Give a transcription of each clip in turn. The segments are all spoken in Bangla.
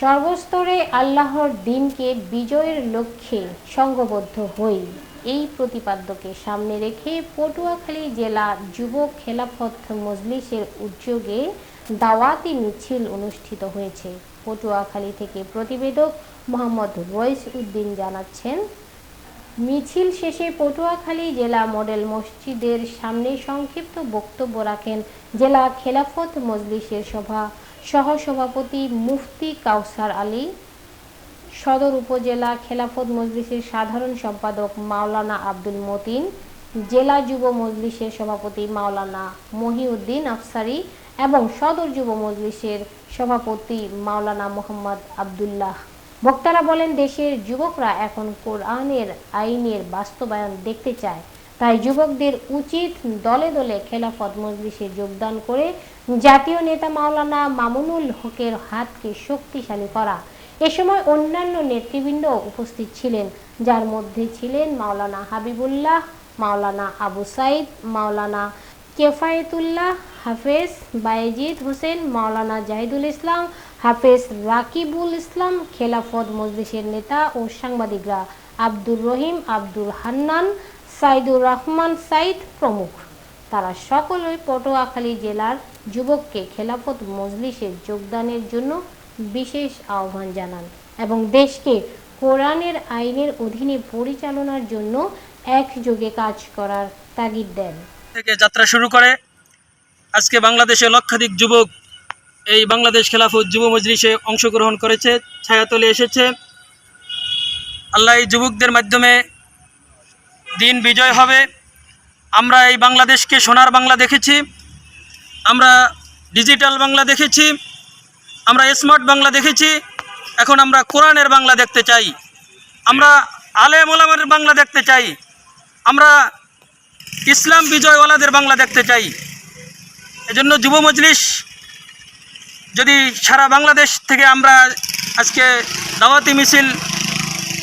সর্বস্তরে আল্লাহর দিনকে বিজয়ের লক্ষ্যে সংঘবদ্ধ হই। এই প্রতিপাদ্যকে সামনে রেখে পটুয়াখালী জেলা যুব খেলাফত মজলিসের উদ্যোগে দাওয়াতি মিছিল অনুষ্ঠিত হয়েছে। পটুয়াখালী থেকে প্রতিবেদক মোহাম্মদ রইস উদ্দিন জানাচ্ছেন, মিছিল শেষে পটুয়াখালী জেলা মডেল মসজিদের সামনে সংক্ষিপ্ত বক্তব্য রাখেন জেলা খেলাফত মজলিসের সভা সহসভাপতি মুফতি কাউসার আলী, সদর উপজেলা খেলাফত মজলিসের সাধারণ সম্পাদক মাওলানা আব্দুল মতিন, জেলা যুব মজলিসের সভাপতি মাওলানা মহিউদ্দিন আফসারি এবং সদর যুব মজলিসের সভাপতি মাওলানা মোহাম্মদ আবদুল্লাহ। বক্তারা বলেন, দেশের যুবকরা এখন কোরআনের আইনের বাস্তবায়ন দেখতে চায়। তাই যুবকদের উচিত দলে দলে খেলাফত মজলিসে যোগদান করে জাতীয় নেতা মাওলানা মামুনুল হকের হাতকে শক্তিশালী করা। এ সময় অন্যান্য নেতৃবৃন্দ উপস্থিত ছিলেন, যার মধ্যে ছিলেন মাওলানা হাবিবুল্লাহ, মাওলানা আবু সাইদ, মাওলানা কেফায়েতুল্লাহ, হাফেজ বায়েজিদ হোসেন, মাওলানা জাহিদুল ইসলাম, হাফেজ রাকিবুল ইসলাম, খেলাফত মজলিসের নেতা ও সাংবাদিকরা, আব্দুর রহিম আব্দুল হান্নান সাইদুর রহমান সাইদ প্রমুখ। তারা সকলেই পটুয়াখালী জেলার যুবককে খেলাফত মজলিসে যোগদানের জন্য বিশেষ আহ্বান জানান এবং দেশকে কোরআনের আইনের অধীনে পরিচালনার জন্য একযোগে কাজ করার তাগিদ দেন। থেকে যাত্রা শুরু করে। আজকে বাংলাদেশে লক্ষাধিক যুবক এই বাংলাদেশ খেলাফত যুব মজলিসে অংশগ্রহণ করেছে, ছায়াতলে এসেছে। আল্লাহ এই যুবকদের মাধ্যমে দিন বিজয় হবে। আমরা এই বাংলাদেশকে সোনার বাংলা দেখেছি। আমরা ডিজিটাল বাংলা দেখেছি। আমরা স্মার্ট বাংলা দেখেছি। এখন আমরা কোরআনের বাংলা দেখতে চাই। আমরা আলে মোলামের বাংলা দেখতে চাই। আমরা ইসলাম বিজয়ওয়ালাদের বাংলা দেখতে চাই। এজন্য যুব মজলিস, যদি সারা বাংলাদেশ থেকে আমরা আজকে দাওয়াতি মিছিল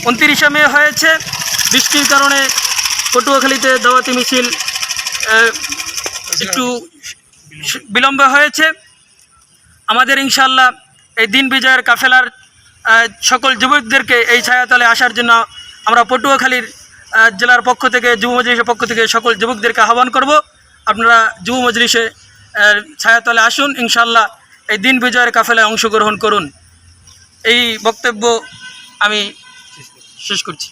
উনতিরিশে মে হয়েছে, বৃষ্টির কারণে পটুয়াখালীতে দাওয়াতি মিছিল একটু বিলম্ব হয়েছে। আমাদের ইনশাল্লাহ এই দিন বিজয়ের কাফেলার সকল যুবকদেরকে এই ছায়াতলে আসার জন্য আমরা পটুয়াখালীর জেলার পক্ষ থেকে, যুব মজলিসের পক্ষ থেকে সকল যুবকদেরকে আহ্বান করব। আপনারা যুব মজলিসে ছায়াতলে আসুন। ইনশাল্লাহ এই দিন বিজয়ের কাফেলায় অংশগ্রহণ করুন। এই বক্তব্য আমি শেষ করছি।